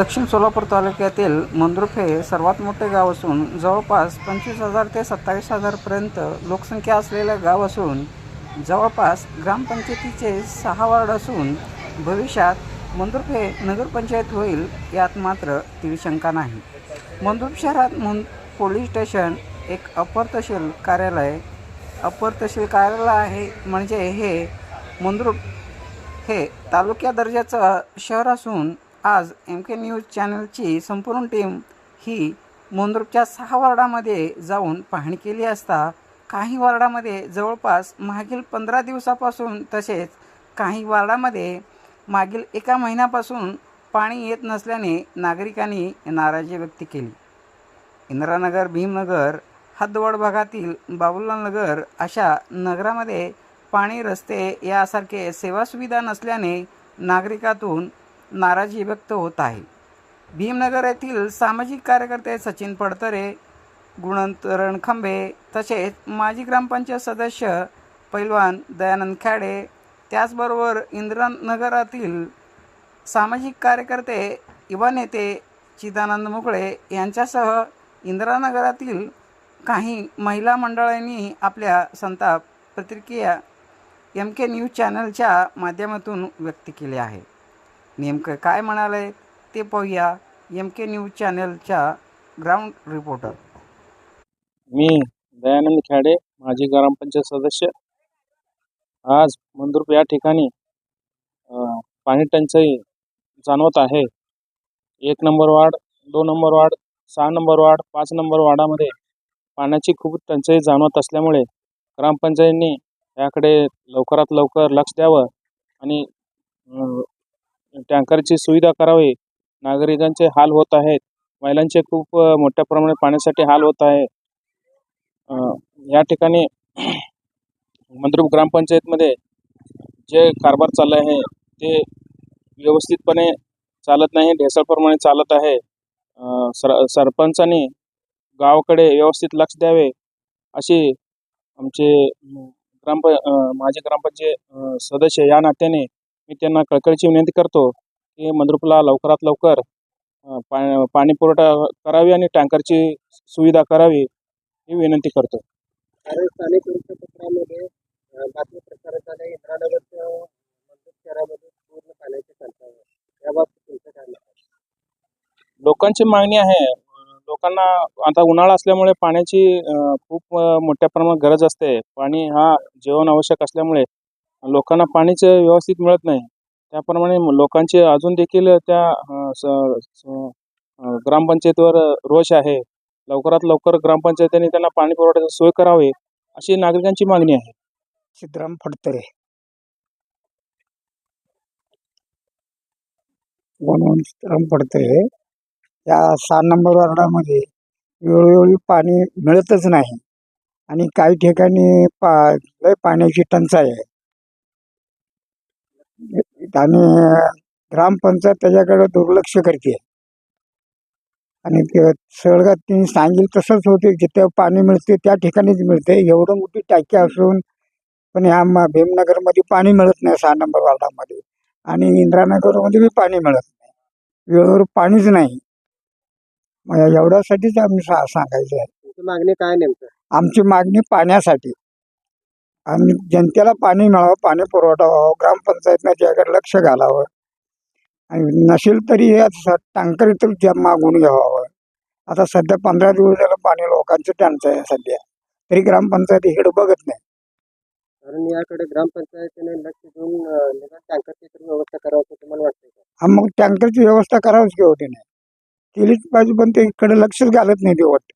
दक्षिण सोलापूर तालुक्यातील मंद्रुप हे सर्वात मोठे गाव असून जवळपास पंचवीस हजार ते सत्तावीस हजारपर्यंत लोकसंख्या असलेलं गाव असून जवळपास ग्रामपंचायतीचे सहा वार्ड असून भविष्यात मंद्रुप हे नगरपंचायत होईल यात मात्र ती शंका नाही. मंद्रुप शहरात मुं पोलीस स्टेशन एक अपर तहसील कार्यालय अपर तहसील कार्यालय आहे म्हणजे हे मंद्रुप हे तालुक्या दर्जाचं शहर असून आज एम के न्यूज चॅनलची संपूर्ण टीम ही मोंद्रुपच्या सहा वार्डामध्ये जाऊन पाहणी केली असता काही वार्डामध्ये जवळपास मागील पंधरा दिवसापासून तसेच काही वार्डामध्ये मागील एका महिन्यापासून पाणी येत नसल्याने नागरिकांनी नाराजी व्यक्त केली. इंदिरानगर भीमनगर हद्दवड भागातील बाबुलाल नगर अशा नगरामध्ये पाणी रस्ते यासारखे सेवासुविधा नसल्याने नागरिकातून नाराजी व्यक्त होत आहे. भीमनगर येथील सामाजिक कार्यकर्ते सचिन पडतरे गुणंतरण खंबे तसेच माजी ग्रामपंचायत सदस्य पैलवान दयानंद खेडे त्याचबरोबर इंद्रनगरातील सामाजिक कार्यकर्ते युवा नेते चिदानंद मुकळे यांच्यासह इंदिरानगरातील काही महिला मंडळांनी आपल्या संताप प्रतिक्रिया एम के न्यूज चॅनलच्या माध्यमातून व्यक्त केले आहे नेमकं काय म्हणाले ते पाहूया एम के न्यूज चॅनलच्या ग्राउंड रिपोर्टर. मी दयानंद खेडे माजी ग्रामपंचायत सदस्य. आज मंदुरप या ठिकाणी पाणी टंचाई जाणवत आहे. एक नंबर वार्ड दोन नंबर वार्ड सहा नंबर वार्ड पाच नंबर वार्डामध्ये पाण्याची खूप टंचाई जाणवत असल्यामुळे ग्रामपंचायतींनी याकडे लवकरात लवकर लक्ष द्यावं आणि टँकरची सुविधा करावी. नागरिकांचे हाल होत आहेत. महिलांचे खूप मोठ्या प्रमाणात पाण्यासाठी हाल होत आहे. या ठिकाणी मंद्रुप ग्रामपंचायतमध्ये जे कारभार चाललं आहे ते व्यवस्थितपणे चालत नाही. ढेसळप्रमाणे चालत आहे. सर सरपंचांनी गावाकडे व्यवस्थित लक्ष द्यावे अशी आमचे ग्रामप माजी ग्रामपंचायत सदस्य या नात्याने मी त्यांना कळकळीची विनंती करतो की मंद्रुपला लवकरात लवकर पा पाणी पुरवठा करावी आणि टँकरची सुविधा करावी ही विनंती करतो. कारण स्थानिक वृत्तपत्रामध्ये अ, बातमी प्रसारित झाल्या इंद्रानगरच्या मंदूर शहरामध्ये पूर्ण पाण्याची टंचाई आहे. याबाबत तुमचं काय मत आहे? लोकांची मागणी आहे. लोकांना आता उन्हाळा असल्यामुळे पाण्याची खूप मोठ्या प्रमाणात गरज असते. पाणी हा जीवन आवश्यक असल्यामुळे लोकांना पाणीच व्यवस्थित मिळत नाही. त्याप्रमाणे लोकांचे अजून देखील त्या ग्रामपंचायतीवर रोष आहे. लवकरात लवकर ग्रामपंचायतीने त्यांना पाणी पुरवठ्याची सोय करावी अशी नागरिकांची मागणी आहे. सिद्धराम फडतरे. सिद्धराम फडतरे या सहा नंबर वार्डामध्ये वेळोवेळी पाणी मिळतच नाही. आणि काही ठिकाणी पा लय पाण्याची टंचाई आहे. आणि ग्रामपंचायत त्याच्याकडे दुर्लक्ष करते. आणि ते सळगात तिने सांगेल तसंच होते जिथे पाणी मिळते त्या ठिकाणीच मिळते. एवढं मोठी टाकी असून पण ह्या भीमनगरमध्ये पाणी मिळत नाही सहा नंबर वार्डामध्ये. आणि इंदिरानगरमध्ये बी पाणी मिळत नाही. वेळेवर पाणीच नाही. एवढ्यासाठीच आम्ही सा सांगायचं आहे. मागणी काय नेमकं? आमची मागणी पाण्यासाठी. आणि जनतेला पाणी मिळावं पाणी पुरवठा व्हावं ग्रामपंचायतनं त्याकडे लक्ष घालावं. आणि नसेल तरी हे टँकर इथं मागून घ्यावं. आता सध्या पंधरा दिवस झालं पाणी लोकांचं टंचाई आहे सध्या. तरी ग्रामपंचायत इकडे बघत नाही. कारण याकडे ग्रामपंचायतीने लक्ष देऊन टँकरची तर व्यवस्था करावं तुम्हाला वाटतंय का? हा मग टँकरची व्यवस्था करावीच की होती नाही केलीच पाहिजे पण ते इकडे लक्षच घालत नाही ते वाट.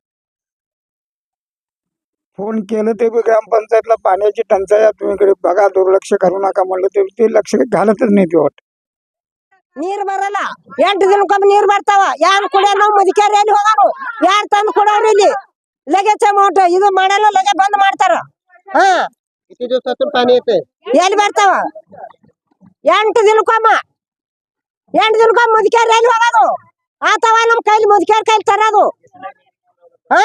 फोन केलं ते बी ग्रामपंचायतला पाण्याची टंचाई आहे तुम्ही इकडे बघा दुर्लक्ष करू नका म्हणलं ते ते लक्ष घालतच नाही ते वाट ನೀರ್ ಬರಲ್ಲ ಎಂಟು ದಿನಕ್ಕೊಮ್ಮೆ ನೀರ್ ಬರ್ತಾವ ಯಾರು ಕುಡಿಯಲ್ಲ ಮುದುಕ್ಯಾರ ಎಲ್ಲಿ ಹೋಗಾರು ಯಾರು ತಂದು ಕೊಡೋರು ಇಲ್ಲಿ ಲಗೇಜ್ ಅಮೌಂಟ್ ಇದು ಮಾಡಲ್ಲ ಲಗೆ ಬಂದ್ ಮಾಡ್ತಾರ ಹಾ किती दिवसातून पाणी येते ಎಲ್ಲಿ ಬರ್ತಾವ ಎಂಟು ದಿನಕ್ಕೊಮ್ಮ ಎಂಟು ದಿನಕ್ಕೊಮ್ಮೆ ಮುದುಕ್ಯಾರ ಎಲ್ಲಿ ಹೋಗೋದು ಆತವ ನಮ್ ಕೈಲಿ ಮುದುಕ್ಯಾರ ಕೈಲಿ ತರೋದು ಹಾ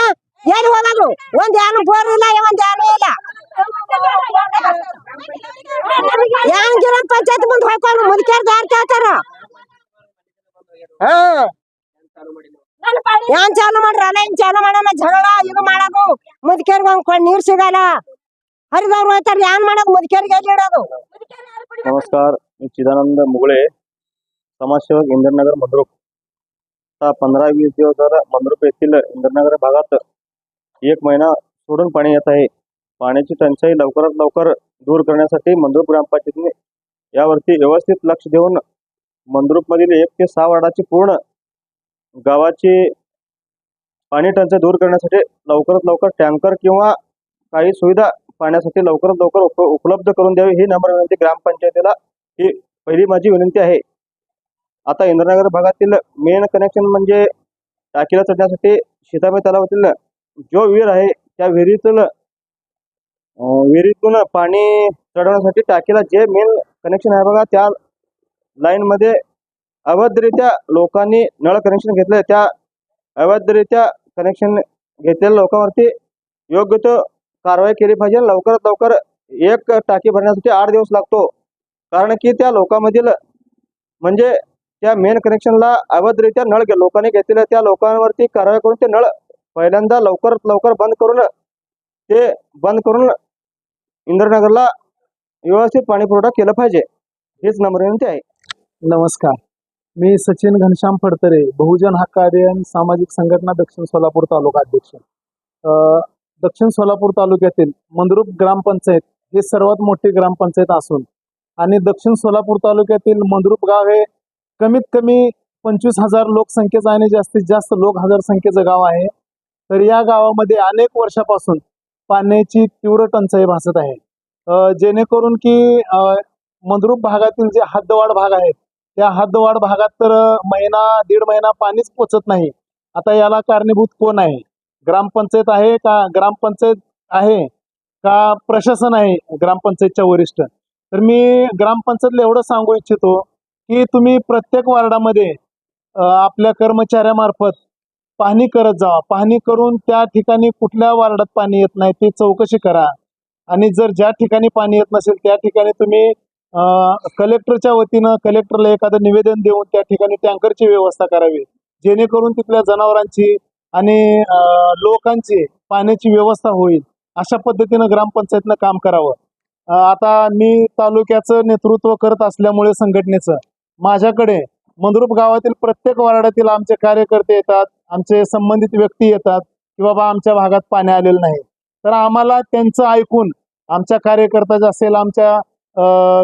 ಎಲ್ಲಿ ಹೋಗೋದು ಒಂದ್ ಯಾನು ಬೋರ್ ಇಲ್ಲ ಒಂದ್ ಯಾನು ಇಲ್ಲ ಯಾನ್ ಗ್ರಾಮ ಪಂಚಾಯತ್ ಮುಂದೆ ಹೋಗ್ಕೊಂಡು ಮುದುಕ್ಯಾರ ದಾರಿ ಕೇಳ್ತಾರ ಹಾ ಏನ್ ಚಾಲು ಮಾಡ್ರಲ್ಲ ಏನ್ ಚಾಲು ಮಾಡೋಣ ಜಗಳ ಇದು ಮಾಡೋದು ಮುದುಕೇರ್ಗೆ ಒಂದ್ ನೀರ್ ಸಿಗಲ್ಲ ಹರಿದವ್ರು ಹೋಯ್ತಾರ ಏನ್ ಮಾಡೋದು ಮುದುಕೇರಿಗೆ ಎಲ್ಲಿ ಇಡೋದು नमस्कार मी चिदानंद मुगळे समाजसेवक इंद्रनगर मंद्रुप आता पंधरा वीस दिवस जर मंद्रुप येथील इंद्रनगर भागात एक महिना सोडून पाणी येत आहे. पाण्याची टंचाई लवकरात लवकर दूर करण्यासाठी मंद्रुप ग्रामपंचायतीने यावरती व्यवस्थित लक्ष देऊन मंद्रुपमधील एक ते सहा वार्डाची पूर्ण गावाची पाणी टंचाई दूर करण्यासाठी लवकरात लवकर टँकर किंवा काही सुविधा पाण्यासाठी लवकरात लवकर उप उपलब्ध करून द्यावी ही नम्र विनंती ग्रामपंचायतीला. ही पहिली माझी विनंती आहे. आता इंद्रनगर भागातील मेन कनेक्शन म्हणजे टाकीला चढण्यासाठी सीताबाई तलावातील जो विहीर आहे त्या विहिरीतून विहिरीतून पाणी चढवण्यासाठी टाकीला जे मेन कनेक्शन आहे बघा त्या लाईनमध्ये अवैधरित्या लोकांनी नळ कनेक्शन घेतलं त्या अवैधरित्या कनेक्शन घेतलेल्या लोकांवरती योग्य तो कारवाई केली पाहिजे. लवकरात लवकर एक टाकी भरण्यासाठी आठ दिवस लागतो. कारण की त्या लोकांमधील म्हणजे त्या मेन कनेक्शनला अवैधरित्या नळ घे- लोकांनी घेतलेल्या त्या लोकांवरती कारवाई करून ते नळ पहिल्यांदा लवकरात लवकर बंद करून ते बंद करून इंद्रनगरला व्यवस्थित पाणी पुरवठा केला पाहिजे. हेच नम्र विनंती आहे. नमस्कार. मी सचिन घनश्याम फडतरे बहुजन हक्क अभियान सामाजिक संघटना दक्षिण सोलापूर तालुका अध्यक्ष. दक्षिण सोलापूर तालुक्यातील मंद्रुप ग्रामपंचायत ही सर्वात मोठी ग्रामपंचायत असून आणि दक्षिण सोलापूर तालुक्यातील मंद्रुप गाव हे कमीत कमी पंचवीस हजार लोकसंख्येचं आणि जास्तीत जास्त लोक हजार संख्येचं गाव आहे. तर या गावामध्ये अनेक वर्षापासून पाण्याची तीव्र टंचाई भासत आहे. जेणेकरून की अ, भागातील जे हद्दवाढ भाग आहेत त्या हद्दवाढ भागात तर महिना दीड महिना पाणीच पोचत नाही. आता याला कारणीभूत कोण आहे? ग्रामपंचायत आहे का? ग्रामपंचायत आहे का प्रशासन आहे? ग्रामपंचायतच्या वरिष्ठ. तर मी ग्रामपंचायतला एवढं सांगू इच्छितो की तुम्ही प्रत्येक वार्डामध्ये आपल्या कर्मचाऱ्यामार्फत पाहणी करत जा. पाहणी करून त्या ठिकाणी कुठल्या वार्डात पाणी येत नाही ती चौकशी करा. आणि जर ज्या ठिकाणी पाणी येत नसेल त्या ठिकाणी तुम्ही कलेक्टरच्या वतीनं कलेक्टरला एखादं निवेदन देऊन त्या ठिकाणी टँकरची व्यवस्था करावी. जेणेकरून तिथल्या जनावरांची आणि लोकांची पाण्याची व्यवस्था होईल. अशा पद्धतीनं ग्रामपंचायतनं काम करावं. आता मी तालुक्याचं नेतृत्व करत असल्यामुळे संघटनेचं. माझ्याकडे मंद्रुप गावातील प्रत्येक वार्डातील आमचे कार्यकर्ते येतात. आमचे संबंधित व्यक्ती येतात की बाबा आमच्या भागात पाणी आलेलं नाही. तर आम्हाला त्यांचं ऐकून आमच्या कार्यकर्त्याचं असेल आमच्या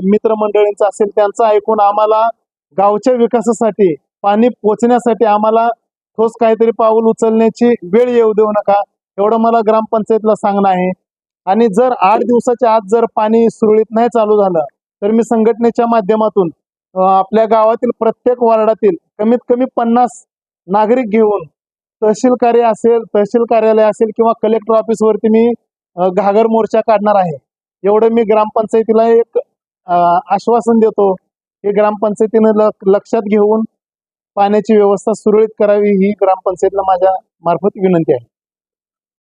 मित्रमंडळींचं असेल त्यांचं ऐकून आम्हाला गावच्या विकासासाठी पाणी पोचण्यासाठी आम्हाला ठोस काहीतरी पाऊल उचलण्याची वेळ येऊ देऊ नका एवढं मला ग्रामपंचायतला सांगणं आहे. आणि जर आठ दिवसाच्या आत जर पाणी सुरळीत नाही चालू झालं तर मी संघटनेच्या माध्यमातून आपल्या गावातील प्रत्येक वार्डातील कमीत कमी पन्नास नागरिक घेऊन तहसील कार्य असेल तहसील कार्यालय असेल किंवा कलेक्टर ऑफिसवरती मी घागर मोर्चा काढणार आहे. एवढं मी ग्रामपंचायतीला एक आश्वासन देतो हे ग्रामपंचायतीनं लक्षात घेऊन पाण्याची व्यवस्था सुरळीत करावी ही ग्रामपंचायतीला माझ्या मार्फत विनंती आहे.